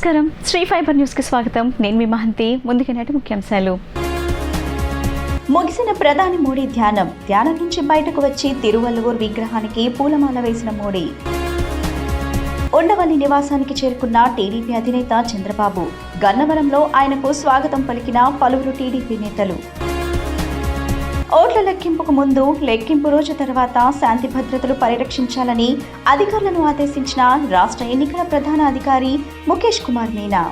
నమస్కారం. శ్రీ ఫైబర్ న్యూస్కి స్వాగతం. నేను మీ మహంతి. ముందుగా నాటి ముఖ్యాంశాలు. ముగిసిన ప్రధాని మోడీ ధ్యానం. ధ్యానం నుంచి బయటకు వచ్చి తిరువల్లువూర్ విగ్రహానికి పూలమాల వేసిన మోడీ. ఉండవల్లి నివాసానికి చేరుకున్న టీడీపీ అధినేత చంద్రబాబు. గన్నవరంలో ఆయనకు స్వాగతం పలికిన పలువురు టీడీపీ నేతలు. ఓట్ల లెక్కింపుకు ముందు లెక్కింపు రోజు తర్వాత శాంతి భద్రతలు పరిరక్షించాలని అధికారులను ఆదేశించిన రాష్ట్ర ఎన్నికల ప్రధాన అధికారి ముఖేష్ కుమార్ మీనా.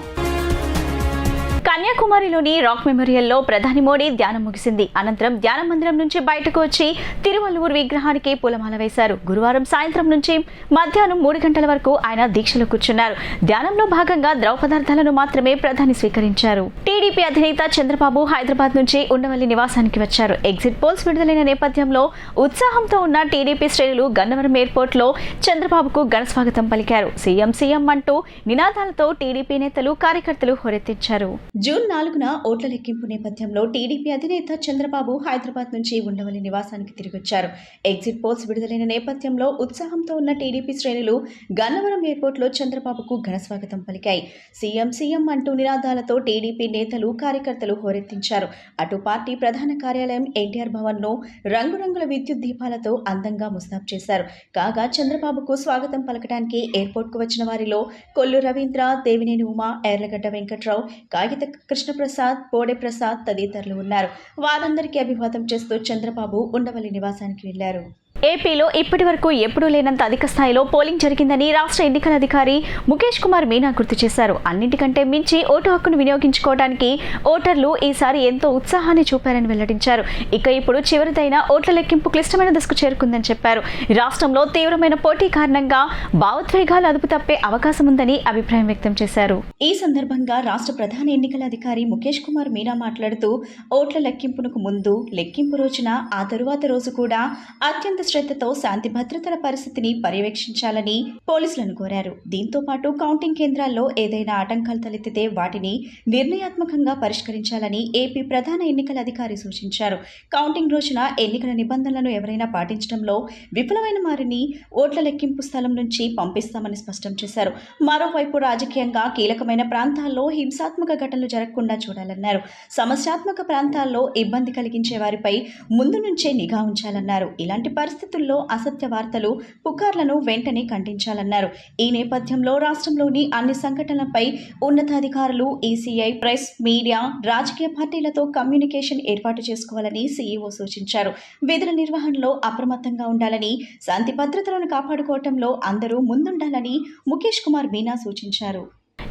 కన్యాకుమారిలోని రాక్ మెమోరియల్లో ప్రధాని మోడీ ధ్యానం ముగిసింది. అనంతరం ధ్యాన మందిరం నుంచి బయటకు వచ్చి తిరువల్లూరు విగ్రహానికి పూలమాల వేశారు. గురువారం సాయంత్రం నుంచి మధ్యాహ్నం మూడు గంటల వరకు ఆయన దీక్షలో కూర్చున్నారు. ధ్యానంలో భాగంగా ద్రవ పదార్థాలను మాత్రమే ప్రధాని స్వీకరించారు. టీడీపీ అధినేత చంద్రబాబు హైదరాబాద్ నుంచి ఉండవల్లి నివాసానికి వచ్చారు. ఎగ్జిట్ పోల్స్ విడుదలైన నేపథ్యంలో ఉత్సాహంతో ఉన్న టీడీపీ శ్రేణులు గన్నవరం ఎయిర్పోర్ట్లో చంద్రబాబుకు ఘన స్వాగతం పలికారు. సీఎం సీఎం అంటూ నినాదాలతో టీడీపీ నేతలు కార్యకర్తలు హోరెత్తించారు. జూన్ నాలుగున ఓట్ల లెక్కింపు నేపథ్యంలో టీడీపీ అధినేత చంద్రబాబు హైదరాబాద్ నుంచి ఉండవల్లి నివాసానికి తిరిగొచ్చారు. ఎగ్జిట్ పోల్స్ విడుదలైన నేపథ్యంలో ఉత్సాహంతో ఉన్న టీడీపీ శ్రేణులు గన్నవరం ఎయిర్పోర్ట్లో చంద్రబాబుకు ఘనస్వాగతం పలికాయి. సీఎం సీఎం అంటూ నినాదాలతో టీడీపీ నేతలు కార్యకర్తలు హోరెత్తించారు. అటు పార్టీ ప్రధాన కార్యాలయం ఎన్టీఆర్ భవన్ను రంగురంగుల విద్యుత్ దీపాలతో అందంగా ముస్తాబ్ చేశారు. కాగా చంద్రబాబుకు స్వాగతం పలకడానికి ఎయిర్పోర్ట్కు వచ్చిన వారిలో కొల్లు రవీంద్ర దేవినేని ఉమా ఎర్లగడ్డ వెంకట్రావు కాగిత కృష్ణప్రసాద్ పోడే ప్రసాద్ తదితరులు ఉన్నారు. వారందరికీ అభివాదం చేస్తూ చంద్రబాబు ఉండవల్లి నివాసానికి వెళ్ళారు ఏపీలో ఇప్పటి వరకు ఎప్పుడూ లేనంత అధిక స్థాయిలో పోలింగ్ జరిగిందని రాష్ట్ర ఎన్నికల అధికారి ముఖేష్ కుమార్ మీనా గుర్తు చేశారు. అన్నింటికంటే మించి ఓటు హక్కును వినియోగించుకోవడానికి ఓటర్లు ఈసారి ఎంతో ఉత్సాహాన్ని చూపారని వెల్లడించారు. ఇక ఇప్పుడు చివరిదైన ఓట్ల లెక్కింపు క్లిష్టమైన దశకు చేరుకుందని చెప్పారు. రాష్ట్రంలో తీవ్రమైన పోటీ కారణంగా భావోద్వేగాలు అదుపు తప్పే అవకాశం ఉందని అభిప్రాయం వ్యక్తం చేశారు. ఈ సందర్భంగా రాష్ట్ర ప్రధాన ఎన్నికల అధికారి ముఖేష్ కుమార్ మీనా మాట్లాడుతూ ఓట్ల లెక్కింపునకు ముందు లెక్కింపు రోజున ఆ తరువాత రోజు కూడా అత్యంత శ్రద్ధతో శాంతి భద్రతల పరిస్థితిని పర్యవేక్షించాలని పోలీసులను కోరారు. దీంతో పాటు కౌంటింగ్ కేంద్రాల్లో ఏదైనా ఆటంకాలు తలెత్తితే వాటిని నిర్ణయాత్మకంగా పరిష్కరించాలని ఏపీ ప్రధాన ఎన్నికల అధికారి సూచించారు. కౌంటింగ్ రోజున ఎన్నికల నిబంధనలను ఎవరైనా పాటించడంలో విఫలమైన వారిని ఓట్ల లెక్కింపు స్థలం నుంచి పంపిస్తామని స్పష్టం చేశారు. మరోవైపు రాజకీయంగా కీలకమైన ప్రాంతాల్లో హింసాత్మక ఘటనలు జరగకుండా చూడాలన్నారు. సమస్యాత్మక ప్రాంతాల్లో ఇబ్బంది కలిగించే వారిపై ముందు నుంచే నిఘా ఉంచాలన్నారు. ఇలాంటి పరిస్థితుల్లో అసత్య వార్తలు పుకార్లను వెంటనే ఖండించాలన్నారు. ఈ నేపథ్యంలో రాష్ట్రంలోని అన్ని సంఘటనలపై ఉన్నతాధికారులు ఈసీఐ ప్రెస్ మీడియా రాజకీయ పార్టీలతో కమ్యూనికేషన్ ఏర్పాటు చేసుకోవాలని సీఈఓ సూచించారు. విధుల నిర్వహణలో అప్రమత్తంగా ఉండాలని శాంతి భద్రతలను కాపాడుకోవటంలో అందరూ ముందుండాలని ముఖేష్ కుమార్ మీనా సూచించారు.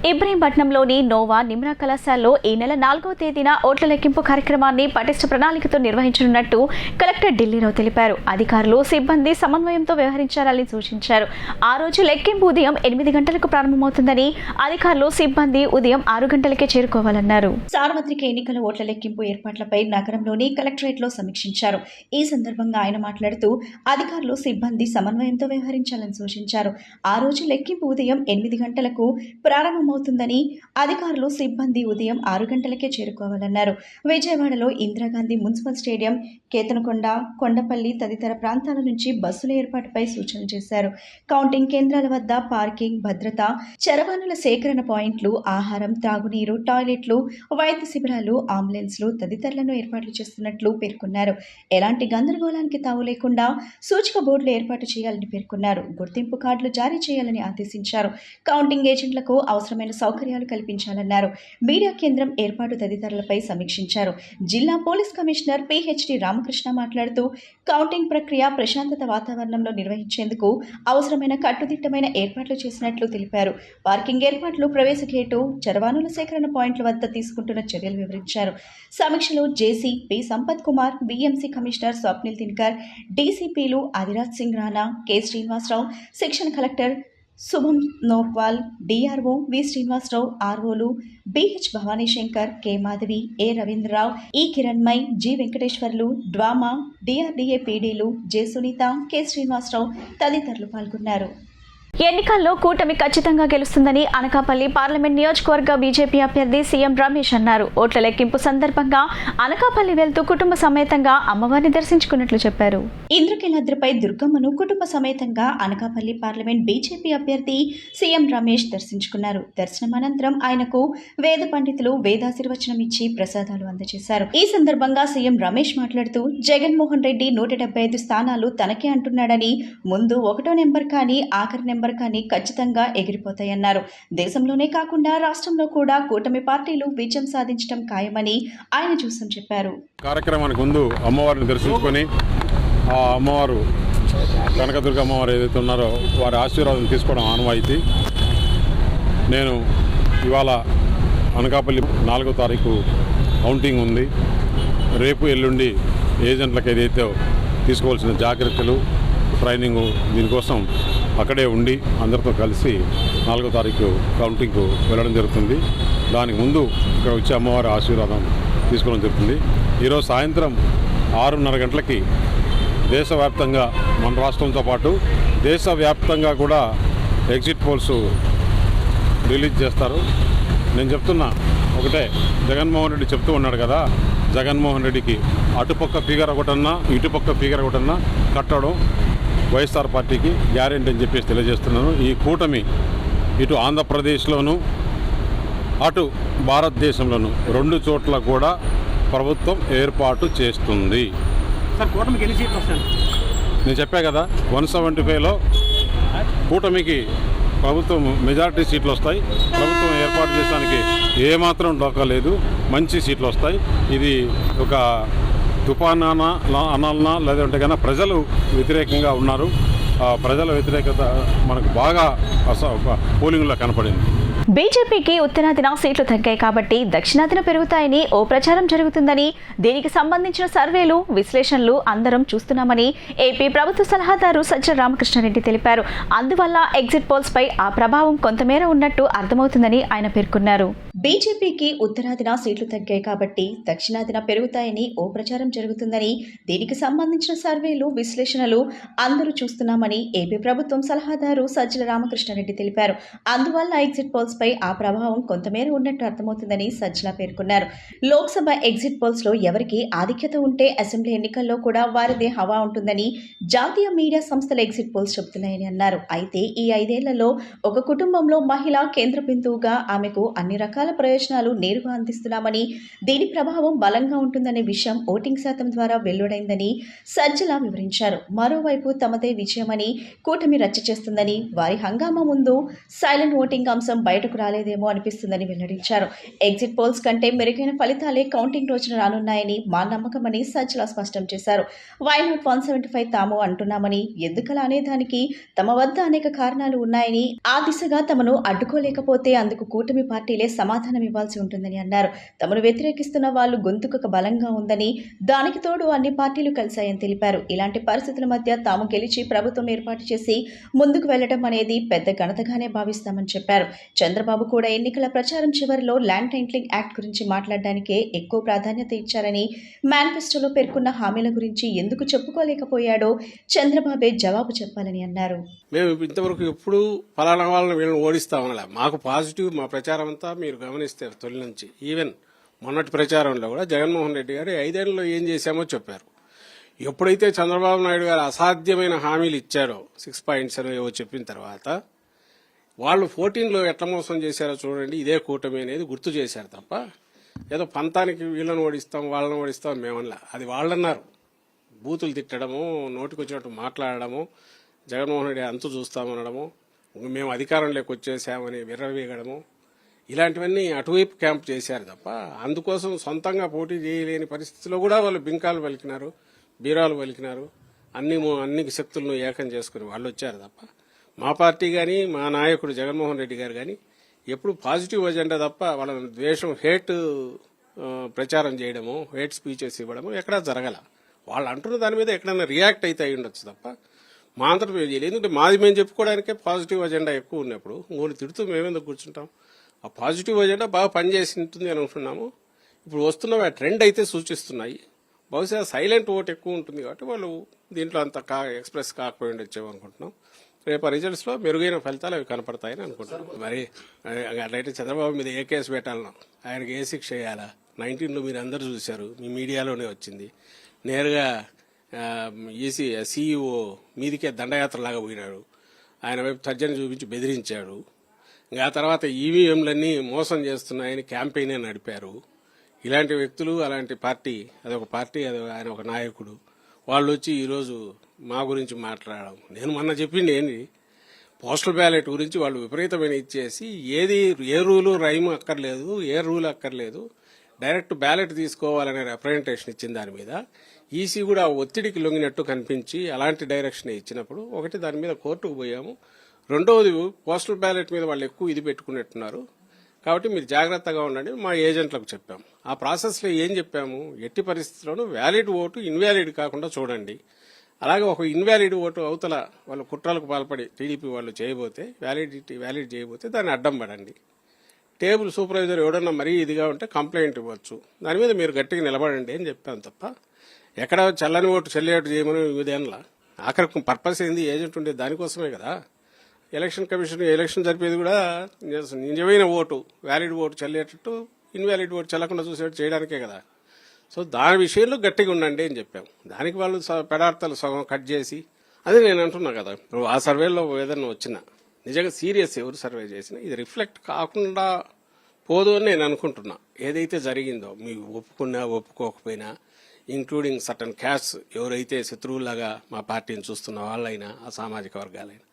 ఇబ్రహీంపట్నంలోని నోవా నిమ్రా కళాశాలలో ఈ నెల నాలుగవ తేదీన ఓట్ల లెక్కింపు కార్యక్రమాన్ని పటిష్ట ప్రణాళికతో నిర్వహించనున్నట్టు కలెక్టర్ ఢిల్లీలో తెలిపారు. అధికారులు సిబ్బంది సమన్వయంతో వ్యవహరించాలని సూచించారు. ఆ రోజు లెక్కింపు ఉదయం ఎనిమిది గంటలకు ప్రారంభమవుతుందని అధికారులు సిబ్బంది ఉదయం ఆరు గంటలకే చేరుకోవాలన్నారు. సార్వత్రిక ఎన్నికల ఓట్ల లెక్కింపు ఏర్పాట్లపై నగరంలోని కలెక్టరేట్లో సమీక్షించారు. ఈ సందర్భంగా ఆయన మాట్లాడుతూ అధికారులు సిబ్బంది సమన్వయంతో వ్యవహరించాలని సూచించారు. ఆ రోజు లెక్కింపు ఉదయం ఎనిమిది గంటలకు ప్రారంభం ప్రారంభమవుతుందని అధికారులు సిబ్బంది ఉదయం ఆరు గంటలకే చేరుకోవాలన్నారు. విజయవాడలో ఇందిరాగాంధీ మున్సిపల్ స్టేడియం కేతనకొండ కొండపల్లి తదితర ప్రాంతాల నుంచి బస్సుల ఏర్పాటుపై సూచనలు చేశారు. కౌంటింగ్ కేంద్రాల వద్ద పార్కింగ్ భద్రత చరవాణుల సేకరణ పాయింట్లు ఆహారం తాగునీరు టాయిలెట్లు వైద్య శిబిరాలు అంబులెన్స్లు తదితరులను ఏర్పాట్లు చేస్తున్నట్లు పేర్కొన్నారు. ఎలాంటి గందరగోళానికి తావు లేకుండా సూచిక బోర్డులు ఏర్పాటు చేయాలని పేర్కొన్నారు. గుర్తింపు కార్డులు జారీ చేయాలని ఆదేశించారు. కౌంటింగ్ ఏజెంట్లకు అవసరం అవసరమైన సౌకర్యాలు కల్పించాలన్నారు. మీడియా కేంద్రం ఏర్పాటు తదితరులపై సమీక్షించారు. జిల్లా పోలీస్ కమిషనర్ పిహెచ్డి రామకృష్ణ మాట్లాడుతూ కౌంటింగ్ ప్రక్రియ ప్రశాంతత వాతావరణంలో నిర్వహించేందుకు అవసరమైన కట్టుదిట్టమైన ఏర్పాట్లు చేసినట్లు తెలిపారు. పార్కింగ్ ఏర్పాట్లు ప్రవేశ గేటు చరవాణుల సేకరణ పాయింట్ల వద్ద తీసుకుంటున్న చర్యలు వివరించారు. సమీక్షలో JC P Sampath Kumar BMC commissioner Swapnil Dinkar డీసీపీలు Adiraj Singh Rana K Srinivasarao section collector Shubham Nokwal DRO V. Srinivasarao ఆర్ఓలు B H Bhavanishankar K Madhavi A Ravindrarao E Kiranmai G Venkateswarlu DWAMA DRDA పీడీలు J Sunitha K Srinivasarao తదితరులు పాల్గొన్నారు. ఎన్నికల్లో కూటమి ఖచ్చితంగా గెలుస్తుందని Anakapalli parliament నియోజకవర్గ BJP అభ్యర్థి CM Ramesh అన్నారు. ఓట్ల లెక్కింపు సందర్భంగా అనకాపల్లి వెళ్తూ కుటుంబ సమేతంగా అమ్మవారిని దర్శించుకున్నట్లు చెప్పారు. ఇంద్రకీలాద్రిపై దుర్గమ్మను కుటుంబ సమేతంగా అనకాపల్లి పార్లమెంట్ బీజేపీ అభ్యర్థి సీఎం రమేష్ దర్శించుకున్నారు. దర్శనం అనంతరం ఆయనకు వేద పండితులు వేదాశీర్వచనం ఇచ్చి ప్రసాదాలు అందజేశారు. ఈ సందర్భంగా సీఎం రమేష్ మాట్లాడుతూ జగన్మోహన్ రెడ్డి నూట డెబ్బై ఐదు స్థానాలు తనకే అంటున్నాడని ముందు ఒకటో నెంబర్ కానీ ఆఖరి నెంబర్ కానీ ఖచ్చితంగా ఎగిరిపోతాయన్నారు. దేశంలోనే కాకుండా రాష్ట్రంలో కూడా కూటమి పార్టీలు విజయం సాధించడం ఖాయమని ఆయన చూసం చెప్పారు. కార్యక్రమానికి ముందు అమ్మవారిని దర్శించుకొని ఆ అమ్మవారు కనకదుర్గ అమ్మవారు ఏదైతే ఉన్నారో వారి ఆశీర్వాదం తీసుకోవడం ఆనవాయితీ. నేను ఇవాళ అనకాపల్లి నాలుగో తారీఖు కౌంటింగ్ ఉంది. రేపు ఎల్లుండి ఏజెంట్లకు ఏదైతే తీసుకోవాల్సిన జాగ్రత్తలు ట్రైనింగ్ దీనికోసం అక్కడే ఉండి అందరితో కలిసి నాలుగో తారీఖు కౌంటింగ్కు వెళ్ళడం జరుగుతుంది. దానికి ముందు ఇక్కడ వచ్చి అమ్మవారి ఆశీర్వాదం తీసుకోవడం జరుగుతుంది. ఈరోజు సాయంత్రం ఆరున్నర గంటలకి దేశవ్యాప్తంగా మన రాష్ట్రంతో పాటు దేశవ్యాప్తంగా కూడా ఎగ్జిట్ పోల్స్ రిలీజ్ చేస్తారు. నేను చెప్తున్నా ఒకటే జగన్మోహన్ రెడ్డి చెప్తూ ఉన్నాడు కదా జగన్మోహన్ రెడ్డికి అటుపక్క ఫిగర్ ఒకటన్నా ఇటుపక్క ఫిగర్ ఒకటన్నా కట్టడం వైఎస్ఆర్ పార్టీకి గ్యారెంటీ అని చెప్పేసి తెలియజేస్తున్నాను. ఈ కూటమి ఇటు ఆంధ్రప్రదేశ్లోను అటు భారతదేశంలోను రెండు చోట్ల కూడా ప్రభుత్వం ఏర్పాటు చేస్తుంది. సార్ కూటమికి ఎన్ని సీట్లు వస్తాయి? నేను చెప్పా కదా వన్ సెవెంటీ ఫైవ్లో కూటమికి ప్రభుత్వం మెజారిటీ సీట్లు వస్తాయి. ప్రభుత్వం ఏర్పాటు చేయడానికి ఏమాత్రం డోకా లేదు మంచి సీట్లు వస్తాయి. ఇది ఒక తుఫానా అనాలనా లేదంటే కన్నా ప్రజలు వ్యతిరేకంగా ఉన్నారు. ప్రజల వ్యతిరేకత మనకు బాగా అస పోలింగ్లో కనపడింది. బీజేపీకి ఉత్తరాదిన సీట్లు తగ్గాయి కాబట్టి దక్షిణాదిన పెరుగుతాయని ఓ ప్రచారం జరుగుతుందని దీనికి సంబంధించిన సర్వేలు విశ్లేషణలు అందరం చూస్తున్నామని ఏపీ ప్రభుత్వ సలహాదారు సజ్జల రామకృష్ణారెడ్డి తెలిపారు. అందువల్ల ఎగ్జిట్ పోల్స్ పై ఆ ప్రభావం కొంతమేర ఉన్నట్టు అర్థమవుతుందని ఆయన పేర్కొన్నారు. బీజేపీకి ఉత్తరాదిన సీట్లు తగ్గాయి కాబట్టి దక్షిణాదిన పెరుగుతాయని ఓ ప్రచారం జరుగుతుందని దీనికి సంబంధించిన సర్వేలు విశ్లేషణలు అందరూ చూస్తున్నామని ఏపీ ప్రభుత్వం సలహాదారు సజ్జల రామకృష్ణారెడ్డి తెలిపారు. అందువల్ల ఎగ్జిట్ పోల్స్ పై ఆ ప్రభావం కొంతమేర ఉన్నట్టు అర్థమవుతుందని సజ్జల పేర్కొన్నారు. లోక్సభ ఎగ్జిట్ పోల్స్లో ఎవరికి ఆధిక్యత ఉంటే అసెంబ్లీ ఎన్నికల్లో కూడా వారిదే హవా ఉంటుందని జాతీయ మీడియా సంస్థల ఎగ్జిట్ పోల్స్ చెబుతున్నాయని అన్నారు. అయితే ఈ ఐదేళ్ళలో ఒక కుటుంబంలో మహిళ కేంద్ర బిందువుగా ఆమెకు అన్ని రకాల ప్రయోజనాలు నేరుగా అందిస్తున్నామని దీని ప్రభావం బలంగా ఉంటుందనే విషయం ఓటింగ్ శాతం ద్వారా వెల్లడైందని సజ్జల వివరించారు. మరోవైపు తమదే విజయమని కూటమి రచ్చ చేస్తుందని వారి హంగామా ముందు సైలెంట్ ఓటింగ్ అంశం బయట బయటకు రాలేదేమో అనిపిస్తుందని వెల్లడించారు. ఎగ్జిట్ పోల్స్ కంటే మెరుగైన ఫలితాలే కౌంటింగ్ రోజున రానున్నాయని మా నమ్మకమని సజ్జల స్పష్టం చేశారు. Why not one seventy five తాము అంటున్నామని ఎందుకలా అనేదానికి తమ వద్ద అనేక కారణాలు ఉన్నాయని ఆ దిశగా తమను అడ్డుకోలేకపోతే అందుకు కూటమి పార్టీలే సమాధానం ఇవ్వాల్సి ఉంటుందని అన్నారు. తమను వ్యతిరేకిస్తున్న వాళ్ళు గొంతుకు బలంగా ఉందని దానికి తోడు అన్ని పార్టీలు కలిశాయని తెలిపారు. ఇలాంటి పరిస్థితుల మధ్య తాము గెలిచి ప్రభుత్వం ఏర్పాటు చేసి ముందుకు వెళ్ళడం అనేది పెద్ద ఘనతగానే భావిస్తామని చెప్పారు. చంద్రబాబు కూడా ఎన్నికల ప్రచారం చివరిలో ల్యాండ్ టైంట్లింగ్ యాక్ట్ గురించి మాట్లాడడానికే ఎక్కువ ప్రాధాన్యత ఇచ్చారని మేనిఫెస్టోలో పేర్కొన్న హామీల గురించి ఎందుకు చెప్పుకోలేకపోయాడో చంద్రబాబే జవాబు చెప్పాలని అన్నారు. మేము ఇంతవరకు ఎప్పుడు ఫలానా వాళ్ళని వీళ్ళని ఓడిస్తామనలే మాకు పాజిటివ్ మా ప్రచారం అంతా మీరు గమనిస్తారు తొలి నుంచి. ఈవెన్ మొన్నటి ప్రచారంలో కూడా జగన్మోహన్ రెడ్డి గారు ఐదేళ్ళలో ఏం చేశామో చెప్పారు. ఎప్పుడైతే చంద్రబాబు నాయుడు గారు అసాధ్యమైన హామీలు ఇచ్చారో సిక్స్ పాయింట్స్ ఏవో చెప్పిన తర్వాత వాళ్ళు ఫోర్టీన్లో ఎట్లా మోసం చేశారో చూడండి ఇదే కూటమి అనేది గుర్తు చేశారు తప్ప ఏదో పంతానికి వీళ్ళని ఓడిస్తాం వాళ్ళని ఓడిస్తాం మేమనలా. అది వాళ్ళన్నారు. బూతులు తిట్టడము నోటికి వచ్చినట్టు మాట్లాడడము జగన్మోహన్ రెడ్డి అంతు చూస్తామనడము మేము అధికారంలోకి వచ్చేసామని విర్రవీగడము ఇలాంటివన్నీ అటువైపు క్యాంప్ చేశారు తప్ప అందుకోసం సొంతంగా పోటీ చేయలేని పరిస్థితిలో కూడా వాళ్ళు బింకాలు పలికినారు బీరాలు పలికినారు అన్ని అన్ని శక్తులను ఏకం చేసుకుని వాళ్ళు వచ్చారు తప్ప మా పార్టీ కానీ మా నాయకుడు జగన్మోహన్ రెడ్డి గారు కానీ ఎప్పుడు పాజిటివ్ అజెండా తప్ప వాళ్ళ ద్వేషం హేట్ ప్రచారం చేయడము హేట్ స్పీచెస్ ఇవ్వడము ఎక్కడా జరగల. వాళ్ళు అంటున్న దాని మీద ఎక్కడైనా రియాక్ట్ అయితే అయి ఉండొచ్చు తప్ప మా ఆంధ్రప్రదేశ్ ఎందుకంటే మాది మేము చెప్పుకోవడానికే పాజిటివ్ అజెండా ఎక్కువ ఉన్నప్పుడు మూడు తిడుతూ మేమేందుకు కూర్చుంటాం? ఆ పాజిటివ్ అజెండా బాగా పనిచేసి ఉంటుంది అని ఇప్పుడు వస్తున్నవి ఆ ట్రెండ్ అయితే సూచిస్తున్నాయి. బహుశా సైలెంట్ ఓట్ ఎక్కువ ఉంటుంది కాబట్టి వాళ్ళు దీంట్లో అంత కా ఎక్స్ప్రెస్ కాకపోయి ఉండొచ్చేమనుకుంటున్నాం రేపు రిజల్ట్స్లో మెరుగైన ఫలితాలు అవి కనపడతాయని అనుకుంటున్నాను. మరి అట్లయితే చంద్రబాబు మీద ఏ కేసు పెట్టాలనో ఆయనకి ఏ శిక్ష వేయాలా? నైన్టీన్లో మీరు అందరూ చూశారు మీ మీడియాలోనే వచ్చింది. నేరుగా ఈసీ సీఈఓ మీదికే దండయాత్రలాగా పోయినాడు. ఆయన వైపు తర్జన చూపించి బెదిరించాడు. ఇంకా ఆ తర్వాత ఈవీఎంలన్నీ మోసం చేస్తున్నాయని క్యాంపెయినే నడిపారు. ఇలాంటి వ్యక్తులు అలాంటి పార్టీ అదొక పార్టీ అది ఆయన ఒక నాయకుడు. వాళ్ళు వచ్చి ఈరోజు మా గురించి మాట్లాడడం. నేను మొన్న చెప్పింది ఏంటి పోస్టల్ బ్యాలెట్ గురించి వాళ్ళు విపరీతమైన ఇచ్చేసి ఏది ఏ రూలు రైమ్ అక్కర్లేదు ఏ రూల్ అక్కర్లేదు డైరెక్ట్ బ్యాలెట్ తీసుకోవాలనే రిప్రజెంటేషన్ ఇచ్చిన దాని మీద ఈసీ కూడా ఆ ఒత్తిడికి లొంగినట్టు కనిపించి అలాంటి డైరెక్షన్ ఇచ్చినప్పుడు ఒకటి దాని మీద కోర్టుకు పోయాము. రెండవది పోస్టల్ బ్యాలెట్ మీద వాళ్ళు ఎక్కువ ఇది పెట్టుకున్నట్టున్నారు. కాబట్టి మీరు జాగ్రత్తగా ఉండండి మా ఏజెంట్లకు చెప్పాము ఆ ప్రాసెస్లో ఏం చెప్పాము? ఎట్టి పరిస్థితుల్లోనూ వ్యాలిడ్ ఓటు ఇన్వాలిడ్ కాకుండా చూడండి. అలాగే ఒక ఇన్వాలిడ్ ఓటు అవతల వాళ్ళు కుట్రలకు పాల్పడి టీడీపీ వాళ్ళు చేయబోతే వ్యాలిడిటీ వ్యాలిడ్ చేయబోతే దాన్ని అడ్డం పడండి. టేబుల్ సూపర్వైజర్ ఎవడన్నా మరీ ఇదిగా ఉంటే కంప్లైంట్ ఇవ్వచ్చు. దాని మీద మీరు గట్టిగా నిలబడండి అని చెప్పాను తప్ప ఎక్కడ చల్లని ఓటు చెల్లేటు చేయమని ఇదేనలా ఆఖరికి పర్పస్ ఏంది ఏజెంట్ ఉండేది దానికోసమే కదా. ఎలక్షన్ కమిషన్ ఎలక్షన్ జరిపేది కూడా నిజమైన ఓటు వ్యాలిడ్ ఓటు చెల్లేటట్టు ఇన్వాలిడ్ ఓటు చల్లకుండా చూసేట్టు చేయడానికే కదా. సో దాని విషయంలో గట్టిగా ఉండండి అని చెప్పాము దానికి వాళ్ళు స- పెడార్థాలు సగం కట్ చేసి అదే నేను అంటున్నా కదా ఇప్పుడు ఆ సర్వేలో ఏదైనా వచ్చినా నిజంగా సీరియస్ ఎవరు సర్వే చేసినా ఇది రిఫ్లెక్ట్ కాకుండా పోదు అని నేను అనుకుంటున్నా. ఏదైతే జరిగిందో మీకు ఒప్పుకున్నా ఒప్పుకోకపోయినా ఇంక్లూడింగ్ సటన్ క్యాస్ట్ ఎవరైతే శత్రువులాగా మా పార్టీని చూస్తున్న వాళ్ళైనా ఆ సామాజిక వర్గాలైనా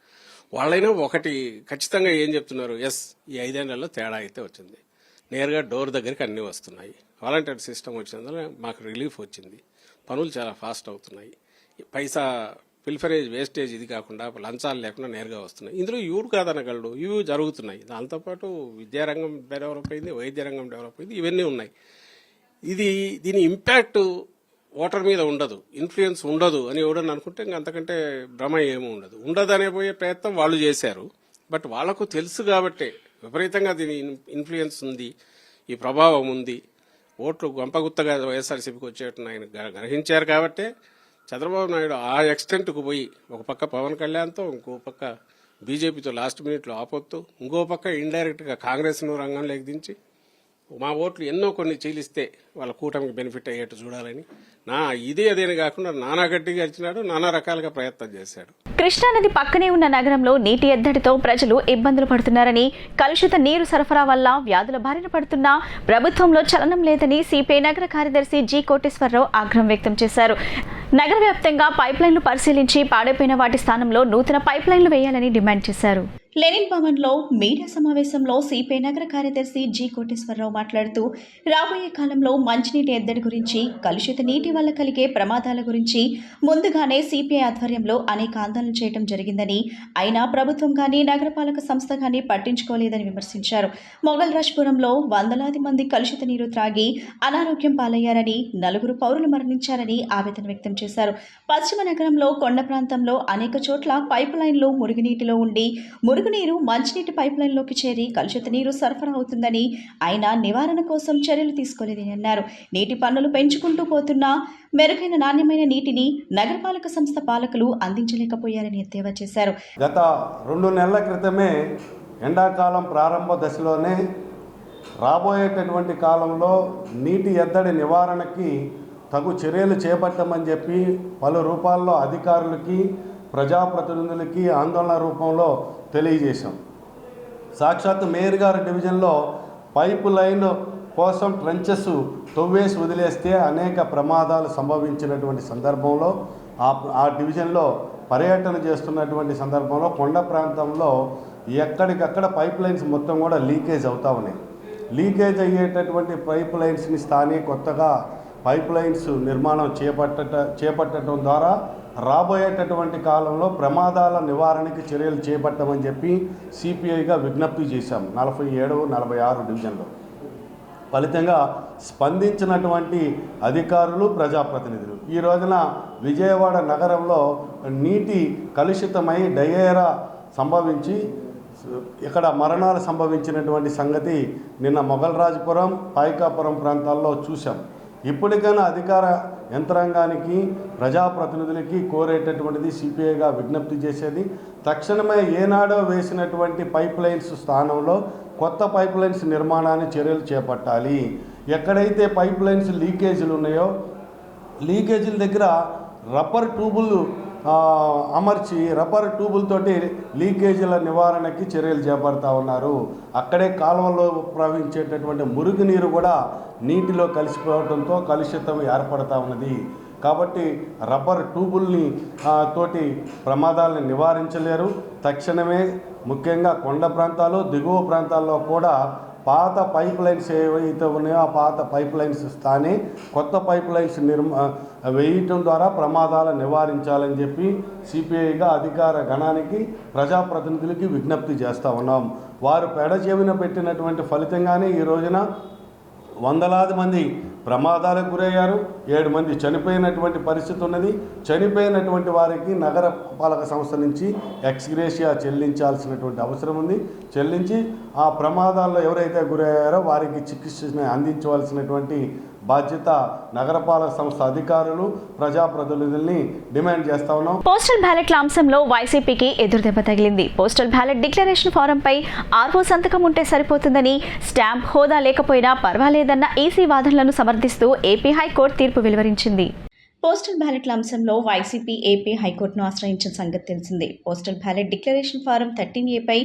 వాళ్ళైనా ఒకటి ఖచ్చితంగా ఏం చెప్తున్నారు? ఎస్ ఈ ఐదేళ్ళలో తేడా అయితే వచ్చింది. నేరుగా డోర్ దగ్గరికి అన్నీ వస్తున్నాయి. వాలంటీర్ సిస్టమ్ వచ్చినందువల్ల మాకు రిలీఫ్ వచ్చింది. పనులు చాలా ఫాస్ట్ అవుతున్నాయి. పైసా పిల్ఫరేజ్ వేస్టేజ్ ఇది కాకుండా లంచాలు లేకుండా నేరుగా వస్తున్నాయి. ఇందులో ఇవి కాదనగలడు. ఇవి జరుగుతున్నాయి. దాంతోపాటు విద్యారంగం డెవలప్ అయింది వైద్య రంగం డెవలప్ అయింది ఇవన్నీ ఉన్నాయి. ఇది దీని ఇంపాక్ట్ ఓటర్ మీద ఉండదు. ఇన్ఫ్లుయెన్స్ ఉండదు అని ఎవడని అనుకుంటే ఇంక అంతకంటే భ్రమ ఏమీ ఉండదు. ఉండదనే పోయే ప్రయత్నం వాళ్ళు చేశారు. బట్ వాళ్ళకు తెలుసు కాబట్టే విపరీతంగా దీని ఇన్ఫ్లుయెన్స్ ఉంది ఈ ప్రభావం ఉంది. ఓట్లు గంపగుత్తగా వైఎస్ఆర్సీపీకి వచ్చేటట్టు ఆయన గ్రహించారు కాబట్టే చంద్రబాబు నాయుడు ఆ ఎక్స్టెంట్కు పోయి ఒక పక్క పవన్ కళ్యాణ్తో ఇంకో పక్క బీజేపీతో లాస్ట్ మినిట్లో ఆపొత్తు ఇంకో పక్క ఇండైరెక్ట్గా కాంగ్రెస్ను రంగంలోకి దించి మా ఓట్లు ఎన్నో కొన్ని చీలిస్తే వాళ్ళ కూటమికి బెనిఫిట్ అయ్యేట్టు చూడాలని నా ఇది అదేని కాకుండా నానా గట్టిగా ఇచ్చినాడు నానా రకాలుగా ప్రయత్నం చేశాడు. కృష్ణానది పక్కనే ఉన్న నగరంలో నీటి ఎద్దడితో ప్రజలు ఇబ్బందులు పడుతున్నారని కలుషిత నీరు సరఫరా వల్ల వ్యాధుల బారిన పడుతున్నా ప్రభుత్వంలో చలనం లేదని సిపిఐ నగర కార్యదర్శి జి కోటేశ్వరరావు ఆగ్రహం వ్యక్తం చేశారు. నగర వ్యాప్తంగా పైప్ లైన్లు పరిశీలించి పాడైపోయిన వాటి స్థానంలో నూతన పైప్ లైన్లు వేయాలని డిమాండ్ చేశారు. లెనిన్ భవన్లో మీడియా సమావేశంలో సిపిఐ నగర కార్యదర్శి జి కోటేశ్వరరావు మాట్లాడుతూ రాబోయే కాలంలో మంచినీటి ఎద్దడి గురించి కలుషిత నీటి వల్ల కలిగే ప్రమాదాల గురించి ముందుగానే సిపిఐ ఆధ్వర్యంలో అనేక ఆందోళనలు చేయడం జరిగిందని అయినా ప్రభుత్వం కానీ నగరపాలక సంస్థ కానీ పట్టించుకోలేదని విమర్శించారు. మొఘల్ రాజ్పురంలో వందలాది మంది కలుషిత నీరు త్రాగి అనారోగ్యం పాలయ్యారని నలుగురు పౌరులు మరణించారని ఆవేదన వ్యక్తం చేశారు. పశ్చిమ నగరంలో కొండ ప్రాంతంలో అనేక చోట్ల పైప్ లైన్లు మురుగునీటిలో ఉండి మురుగు మురుగునీరు మంచినీటి పైప్లైన్లోకి చేరి కలుషిత నీరు సరఫరా అవుతుందని ఆయన నివారణ కోసం చర్యలు తీసుకోలేదని అన్నారు. నీటి పన్నులు పెంచుకుంటూ పోతున్నా మెరుగైన నాణ్యమైన నీటిని నగరపాలక సంస్థ పాలకులు అందించలేకపోయారని ఎద్దేవా చేశారు. గత రెండు నెలల క్రితమే ఎండాకాలం ప్రారంభ దశలోనే రాబోయేటటువంటి కాలంలో నీటి ఎద్దడి నివారణకి తగు చర్యలు చేపట్టమని చెప్పి పలు రూపాల్లో అధికారులకి ప్రజాప్రతినిధులకి ఆందోళన రూపంలో తెలియజేశాం. సాక్షాత్ మేయర్ గారి డివిజన్లో పైపు లైన్ కోసం ట్రంచెస్ తొవ్వేసి వదిలేస్తే అనేక ప్రమాదాలు సంభవించినటువంటి సందర్భంలో ఆ ఆ డివిజన్లో పర్యటన చేస్తున్నటువంటి సందర్భంలో కొండ ప్రాంతంలో ఎక్కడికక్కడ పైప్ లైన్స్ మొత్తం కూడా లీకేజ్ అవుతా ఉన్నాయి. లీకేజ్ అయ్యేటటువంటి పైప్ లైన్స్ని స్థానిక కొత్తగా పైప్ లైన్స్ నిర్మాణం చేపట్టట చేపట్టడం ద్వారా రాబోయేటటువంటి కాలంలో ప్రమాదాల నివారణకి చర్యలు చేపట్టమని చెప్పి సిపిఐగా విజ్ఞప్తి చేశాం నలభై ఏడు నలభై ఆరు డివిజన్లో. ఫలితంగా స్పందించినటువంటి అధికారులు ప్రజాప్రతినిధులు. ఈ రోజున విజయవాడ నగరంలో నీటి కలుషితమై డయేరా సంభవించి ఇక్కడ మరణాలు సంభవించినటువంటి సంగతి నిన్న మొఘల్రాజపురం పాయికాపురం ప్రాంతాల్లో చూశాం. ఇప్పటికైనా అధికార యంత్రాంగానికి ప్రజాప్రతినిధులకి కోరేటటువంటిది సిపిఐగా విజ్ఞప్తి చేసేది. తక్షణమే ఏనాడో వేసినటువంటి పైప్ లైన్స్ స్థానంలో కొత్త పైప్ లైన్స్ నిర్మాణాన్ని చర్యలు చేపట్టాలి. ఎక్కడైతే పైప్ లైన్స్ లీకేజీలు ఉన్నాయో లీకేజీల దగ్గర రబ్బర్ ట్యూబులు అమర్చి రబ్బర్ ట్యూబులతోటి లీకేజీల నివారణకి చర్యలు చేపడతా ఉన్నారు. అక్కడే కాలువలో ప్రవహించేటటువంటి మురుగునీరు కూడా నీటిలో కలిసిపోవడంతో కలుషితం ఏర్పడతా ఉన్నది. కాబట్టి రబ్బర్ ట్యూబుల్ని తోటి ప్రమాదాలను నివారించలేరు. తక్షణమే ముఖ్యంగా కొండ ప్రాంతాలు దిగువ ప్రాంతాల్లో కూడా పాత పైప్ లైన్స్ ఏవైతే ఉన్నాయో ఆ పాత పైప్ లైన్స్ స్థానే కొత్త పైప్ లైన్స్ నిర్మా వేయటం ద్వారా ప్రమాదాలు నివారించాలని చెప్పి సిపిఐగా అధికార గణానికి ప్రజాప్రతినిధులకి విజ్ఞప్తి చేస్తూ ఉన్నాం. వారు పెడచెవిన పెట్టినటువంటి ఫలితంగానే ఈ రోజున వందలాది మంది ప్రమాదాలకు గురయ్యారు. ఏడు మంది చనిపోయినటువంటి పరిస్థితి ఉన్నది. చనిపోయినటువంటి వారికి నగర పాలక సంస్థ నుంచి ఎక్స్గ్రేషియా చెల్లించాల్సినటువంటి అవసరం ఉంది. చెల్లించి ఆ ప్రమాదాల్లో ఎవరైతే గురయ్యారో వారికి చికిత్స అందించవలసినటువంటి బాధ్యత నగరపాలక సంస్థ అధికారులు ప్రజాప్రతినిధుల్ని డిమాండ్ చేస్తా ఉన్నాం. పోస్టల్ బ్యాలెట్ల అంశంలో వైసీపీకి ఎదురుదెబ్బ తగిలింది. పోస్టల్ బ్యాలెట్ డిక్లరేషన్ ఫారంపై ఆర్వో సంతకం ఉంటే సరిపోతుందని స్టాంప్ హోదా లేకపోయినా పర్వాలేదన్న ఈసీ వాదనలను సమర్థిస్తూ ఏపీ హైకోర్టు తీర్పు వెలువరించింది. పోస్టల్ బ్యాలెట్ల అంశంలో వైసీపీ ఏపీ హైకోర్టును ఆశ్రయించిన సంగతి తెలిసిందే. Postal ballot declaration form thirteen ఏపై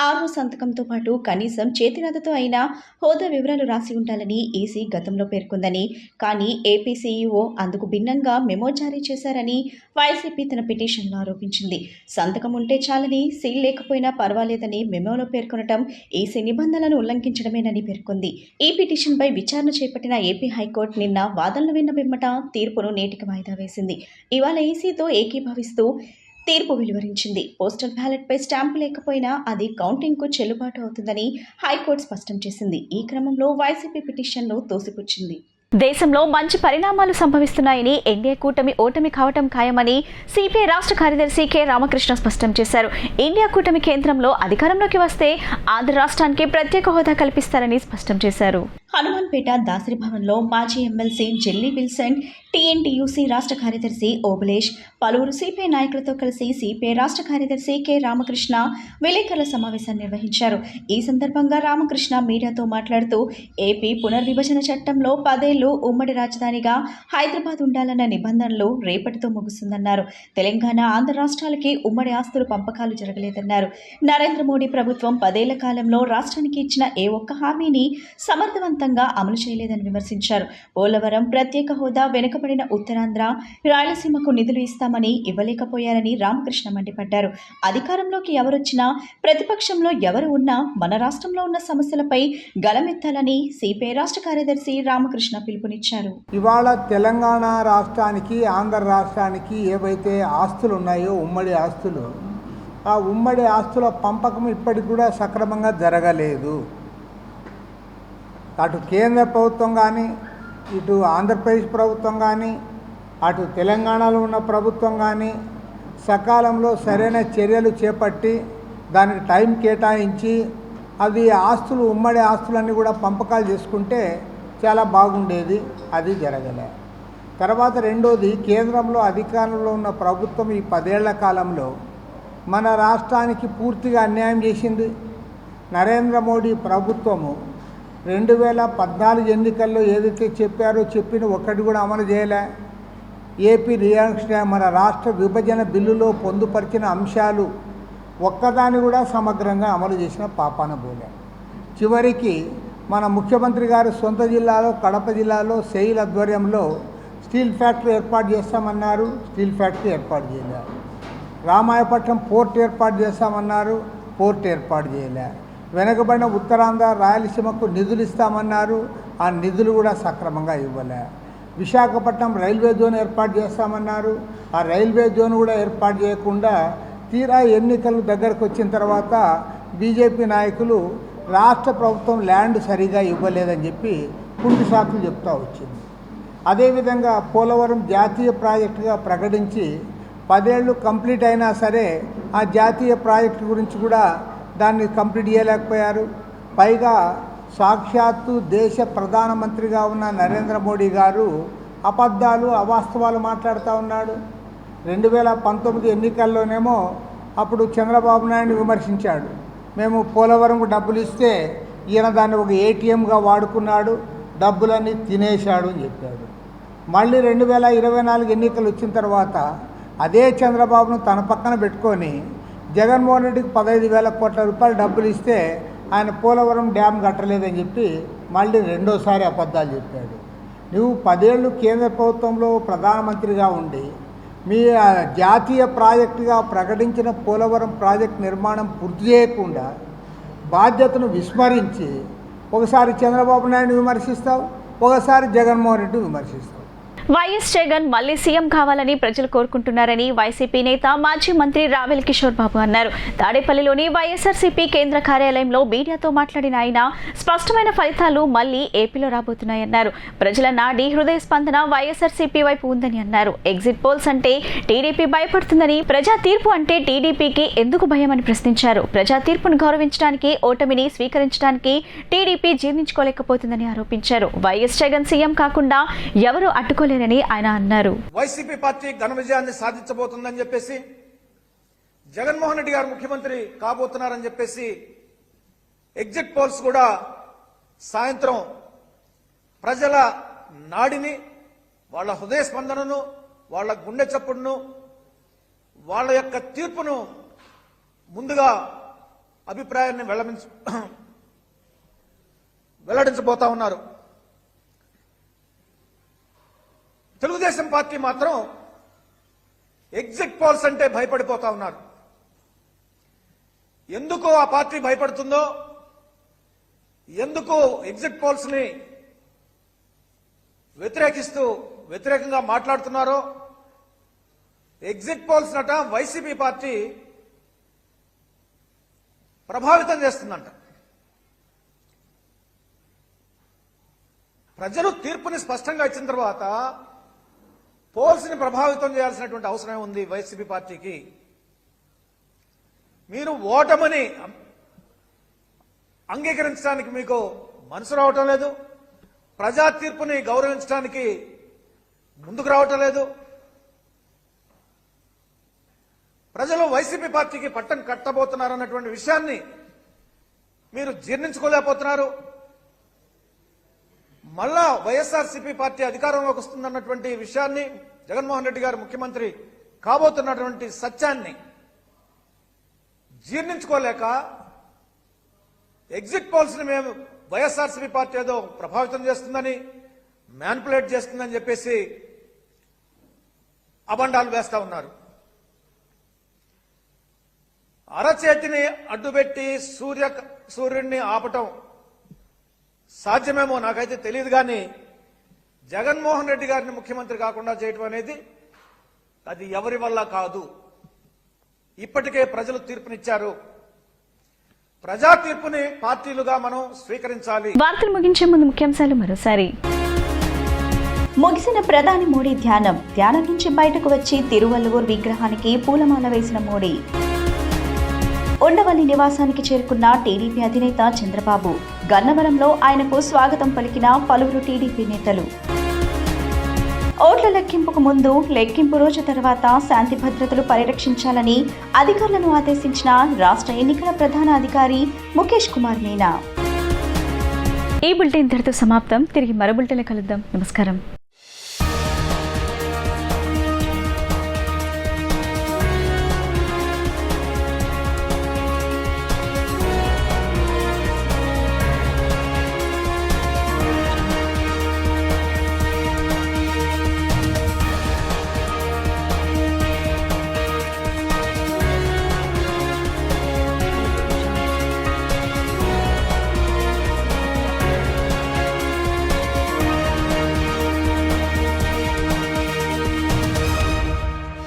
ఆరు సంతకంతో పాటు కనీసం చేతిరాతతో అయినా హోదా వివరాలు రాసి ఉండాలని ఈసీ గతంలో పేర్కొందని కానీ ఏపీ సీఈఓ అందుకు భిన్నంగా మెమో జారీ చేశారని వైసీపీ తన పిటిషన్లో ఆరోపించింది. సంతకం ఉంటే చాలని సీల్ లేకపోయినా పర్వాలేదని మెమోలో పేర్కొనటం ఈసీ నిబంధనలను ఉల్లంఘించడమేనని పేర్కొంది. ఈ పిటిషన్పై విచారణ చేపట్టిన ఏపీ హైకోర్టు నిన్న వాదనలు విన్న పిమ్మట తీర్పును నేటికి వాయిదా వేసింది. ఇవాళ ఏసీతో ఏకీభవిస్తూ తీర్పు వెలువరించింది. పోస్టల్ బ్యాలెట్పై స్టాంపు లేకపోయినా అది కౌంటింగ్కు చెల్లుబాటు అవుతుందని హైకోర్టు స్పష్టం చేసింది. ఈ క్రమంలో వైసీపీ పిటిషన్ను తోసిపుచ్చింది. దేశంలో మంచి పరిణామాలు సంభవిస్తున్నాయని ఎన్డీఏ కూటమి ఓటమి కావటం ఖాయమని సిపిఐ రాష్ట్ర కార్యదర్శి కె. రామకృష్ణ స్పష్టం చేశారు. ఇండియా కూటమి కేంద్రంలో అధికారంలోకి వస్తే ఆంధ్ర రాష్ట్రానికి ప్రత్యేక హోదా కల్పిస్తారని స్పష్టం చేశారు. హనుమాన్పేట దాసరి భవన్లో మాజీ ఎమ్మెల్సీ జెల్లీ విల్సన్ టీఎన్టీయూసీ రాష్ట్ర కార్యదర్శి ఓబులేష్ పలువురు సిపిఐ నాయకులతో కలిసి సిపిఐ రాష్ట్ర కార్యదర్శి కె రామకృష్ణ విలేకరుల సమావేశాన్ని నిర్వహించారు. ఈ సందర్భంగా రామకృష్ణ మీడియాతో మాట్లాడుతూ ఏపీ పునర్విభజన చట్టంలో పదేళ్ళు ఉమ్మడి రాజధానిగా హైదరాబాద్ ఉండాలన్న నిబంధనలు రేపటితో ముగుస్తుందన్నారు. తెలంగాణ ఆంధ్ర రాష్ట్రాలకి ఉమ్మడి ఆస్తులు పంపకాలు జరగలేదన్నారు. నరేంద్ర మోడీ ప్రభుత్వం పదేళ్ళ కాలంలో రాష్ట్రానికి ఇచ్చిన ఏ ఒక్క హామీని సమర్థవంతంగా అమలు చేయలేదని విమర్శించారు. పోలవరం ప్రత్యేక హోదా వెనుకబడిన ఉత్తరాంధ్ర రాయలసీమకు నిధులు ఇస్తామని ఇవ్వలేకపోయారని రామకృష్ణ మండిపడ్డారు. అధికారంలోకి ఎవరొచ్చినా ప్రతిపక్షంలో ఎవరు ఉన్నా మన రాష్ట్రంలో ఉన్న సమస్యలపై గలమెత్తాలని సిపిఐ రాష్ట్ర కార్యదర్శి రామకృష్ణ పిలుపునిచ్చారు. ఇవాళ తెలంగాణ రాష్ట్రానికి ఆంధ్ర రాష్ట్రానికి ఏవైతే ఆస్తులు ఉన్నాయో ఉమ్మడి ఆస్తులు ఆ ఉమ్మడి ఆస్తుల పంపకం ఇప్పటికి కూడా సక్రమంగా జరగలేదు. అటు కేంద్ర ప్రభుత్వం కానీ ఇటు ఆంధ్రప్రదేశ్ ప్రభుత్వం కానీ అటు తెలంగాణలో ఉన్న ప్రభుత్వం కానీ సకాలంలో సరైన చర్యలు చేపట్టి దానికి టైం కేటాయించి అవి ఆస్తులు ఉమ్మడి ఆస్తులన్నీ కూడా పంపకాలు చేసుకుంటే చాలా బాగుండేది అది జరగలే. తర్వాత రెండోది కేంద్రంలో అధికారంలో ఉన్న ప్రభుత్వం ఈ పదేళ్ళ కాలంలో మన రాష్ట్రానికి పూర్తిగా అన్యాయం చేసింది. నరేంద్ర మోడీ ప్రభుత్వము రెండు వేల పద్నాలుగు ఎన్నికల్లో ఏదైతే చెప్పారో చెప్పిన ఒక్కటి కూడా అమలు చేయలే. ఏపీ రియాక్షన్ మన రాష్ట్ర విభజన బిల్లులో పొందుపరిచిన అంశాలు ఒక్కదాన్ని కూడా సమగ్రంగా అమలు చేసిన పాపాన పోలే చివరికి మన ముఖ్యమంత్రి గారు సొంత జిల్లాలో కడప జిల్లాలో సెయిల్ ఆధ్వర్యంలో స్టీల్ ఫ్యాక్టరీ ఏర్పాటు చేస్తామన్నారు. స్టీల్ ఫ్యాక్టరీ ఏర్పాటు చేయలేదు రామాయపట్నం పోర్ట్ ఏర్పాటు చేస్తామన్నారు. పోర్ట్ ఏర్పాటు చేయలే. వెనకబడిన ఉత్తరాంధ్ర రాయలసీమకు నిధులు ఇస్తామన్నారు. ఆ నిధులు కూడా సక్రమంగా ఇవ్వలే. విశాఖపట్నం రైల్వే జోన్ ఏర్పాటు చేస్తామన్నారు. ఆ రైల్వే జోన్ కూడా ఏర్పాటు చేయకుండా తీరా ఎన్నికలు దగ్గరకు వచ్చిన తర్వాత బీజేపీ నాయకులు రాష్ట్ర ప్రభుత్వం ల్యాండ్ సరిగా ఇవ్వలేదని చెప్పి కుండు సాకులు చెప్తూ వచ్చింది. అదేవిధంగా పోలవరం జాతీయ ప్రాజెక్టుగా ప్రకటించి పదేళ్ళు కంప్లీట్ అయినా సరే ఆ జాతీయ ప్రాజెక్టు గురించి కూడా దాన్ని కంప్లీట్ చేయలేకపోయారు. పైగా సాక్షాత్తు దేశ ప్రధానమంత్రిగా ఉన్న నరేంద్ర మోడీ గారు అబద్ధాలు అవాస్తవాలు మాట్లాడుతూ ఉన్నాడు. రెండు వేల పంతొమ్మిది ఎన్నికల్లోనేమో అప్పుడు చంద్రబాబు నాయుడు విమర్శించాడు. మేము పోలవరంకు డబ్బులు ఇస్తే ఈయన దాన్ని ఒక ఏటీఎంగా వాడుకున్నాడు డబ్బులన్నీ తినేశాడు అని చెప్పాడు. మళ్ళీ రెండు వేల ఇరవై నాలుగు ఎన్నికలు వచ్చిన తర్వాత అదే చంద్రబాబును తన పక్కన పెట్టుకొని జగన్మోహన్ రెడ్డికి పదహైదు వేల కోట్ల రూపాయలు డబ్బులు ఇస్తే ఆయన పోలవరం డ్యామ్ కట్టలేదని చెప్పి మళ్ళీ రెండోసారి అబద్ధాలు చెప్పాడు. నువ్వు పదేళ్ళు కేంద్ర ప్రభుత్వంలో ప్రధానమంత్రిగా ఉండి మీ జాతీయ ప్రాజెక్టుగా ప్రకటించిన పోలవరం ప్రాజెక్ట్ నిర్మాణం పూర్తి చేయకుండా బాధ్యతను విస్మరించి ఒకసారి చంద్రబాబు నాయుడు విమర్శిస్తావు ఒకసారి జగన్మోహన్ రెడ్డి విమర్శిస్తావు. వైఎస్ జగన్ మళ్ళీ సీఎం కావాలని ప్రజలు కోరుకుంటున్నారని వైసీపీ నేత మాజీ మంత్రి రావెల్ కిషోర్ బాబు అన్నారు. తాడేపల్లిలోని వైఎస్ఆర్సీపీ కేంద్ర కార్యాలయంలో మీడియాతో మాట్లాడిన ఆయన స్పష్టమైన ఫలితాలు మళ్ళీ ఏపీలో రాబోతున్నాయన్నారు. ప్రజల నాడి హృదయ స్పందన వైఎస్ఆర్సీపీ వైపు ఉందని అన్నారు. ఎగ్జిట్ పోల్స్ అంటే టీడీపీ భయపడుతుందని ప్రజా తీర్పు అంటే టీడీపీకి ఎందుకు భయం అని ప్రశ్నించారు. ప్రజా తీర్పును గౌరవించడానికి ఓటమిని స్వీకరించడానికి టీడీపీ జీర్ణించుకోలేకపోతుందని ఆరోపించారు. వైఎస్ జగన్ సీఎం కాకుండా ఎవరూ అడ్డుకోలేరని ఆయన అన్నారు. వైసీపీ పార్టీ ఘన విజయాన్ని సాధించబోతుందని చెప్పేసి జగన్మోహన్ రెడ్డి గారు ముఖ్యమంత్రి కాబోతున్నారని చెప్పేసి ఎగ్జిట్ పోల్స్ కూడా సాయంత్రం ప్రజల నాడిని వాళ్ళ హృదయ స్పందనను వాళ్ళ గుండె చప్పుడును వాళ్ళ యొక్క తీర్పును ముందుగా అభిప్రాయాన్ని వెల్లడించ వెల్లడించబోతా ఉన్నారు. తెలుగుదేశం పార్టీ మాత్రం ఎగ్జిట్ పోల్స్ అంటే భయపడిపోతా ఉన్నారు. ఎందుకు ఆ పార్టీ భయపడుతుందో ఎందుకు ఎగ్జిట్ పోల్స్ని వ్యతిరేకిస్తూ వ్యతిరేకంగా మాట్లాడుతున్నారో ఎగ్జిట్ పోల్స్ నట వైసీపీ పార్టీ ప్రభావితం చేస్తుందంట. ప్రజలు తీర్పుని స్పష్టంగా ఇచ్చిన తర్వాత పోల్స్ని ప్రభావితం చేయాల్సినటువంటి అవసరం ఉంది వైసీపీ పార్టీకి. మీరు ఓటమని అంగీకరించడానికి మీకు మనసు రావటం లేదు ప్రజా తీర్పుని గౌరవించడానికి ముందుకు రావటం లేదు. ప్రజలు వైసీపీ పార్టీకి పట్టం కట్టబోతున్నారన్నటువంటి విషయాన్ని మీరు జీర్ణించుకోలేకపోతున్నారు. మళ్ళా వైఎస్ఆర్సీపీ పార్టీ అధికారంలోకి వస్తుందన్నటువంటి విషయాన్ని జగన్మోహన్ రెడ్డి గారు ముఖ్యమంత్రి కాబోతున్నటువంటి సత్యాన్ని జీర్ణించుకోలేక ఎగ్జిట్ పోల్స్ని మేము వైఎస్ఆర్సీపీ పార్టీ ఏదో ప్రభావితం చేస్తుందని మ్యానిపులేట్ చేస్తుందని చెప్పేసి అబండాలు వేస్తా ఉన్నారు. అరచేతిని అడ్డుపెట్టి సూర్య సూర్యుడిని ఆపటం సాధ్యమేమో నాకైతే తెలియదు కానీ జగన్మోహన్ రెడ్డి గారిని ముఖ్యమంత్రి కాకుండా చేయటం అనేది అది ఎవరి వల్ల కాదు. ఇప్పటికే ప్రజలు తీర్పునిచ్చారు. ప్రజా తీర్పుని పార్టీలుగా మనం స్వీకరించాలి. వార్తలు ముగించే ముందు ముఖ్యాంశాలు మరోసారి. ముగిసిన ప్రధాని మోడీ ధ్యానం. ధ్యానం నుంచి బయటకు వచ్చి తిరువల్లువూర్ విగ్రహానికి పూలమాల వేసిన మోడీ. ఉండవల్లి నివాసానికి చేరుకున్న టీడీపీ అధినేత చంద్రబాబు. గన్నవరంలో ఆయనకు స్వాగతం పలికిన పలువురు టీడీపీ నేతలు. ఓట్ల లెక్కింపుకు ముందు లెక్కింపు రోజు తర్వాత శాంతి భద్రతలు పరిరక్షించాలని అధికారులను ఆదేశించిన రాష్ట్ర ఎన్నికల ప్రధాన అధికారి ముఖేష్ కుమార్ మీనా. ఈ బులెటిన్ ఇంతటితో సమాప్తం. తిరిగి మరో బులెటిన్లో కలుద్దాం. నమస్కారం.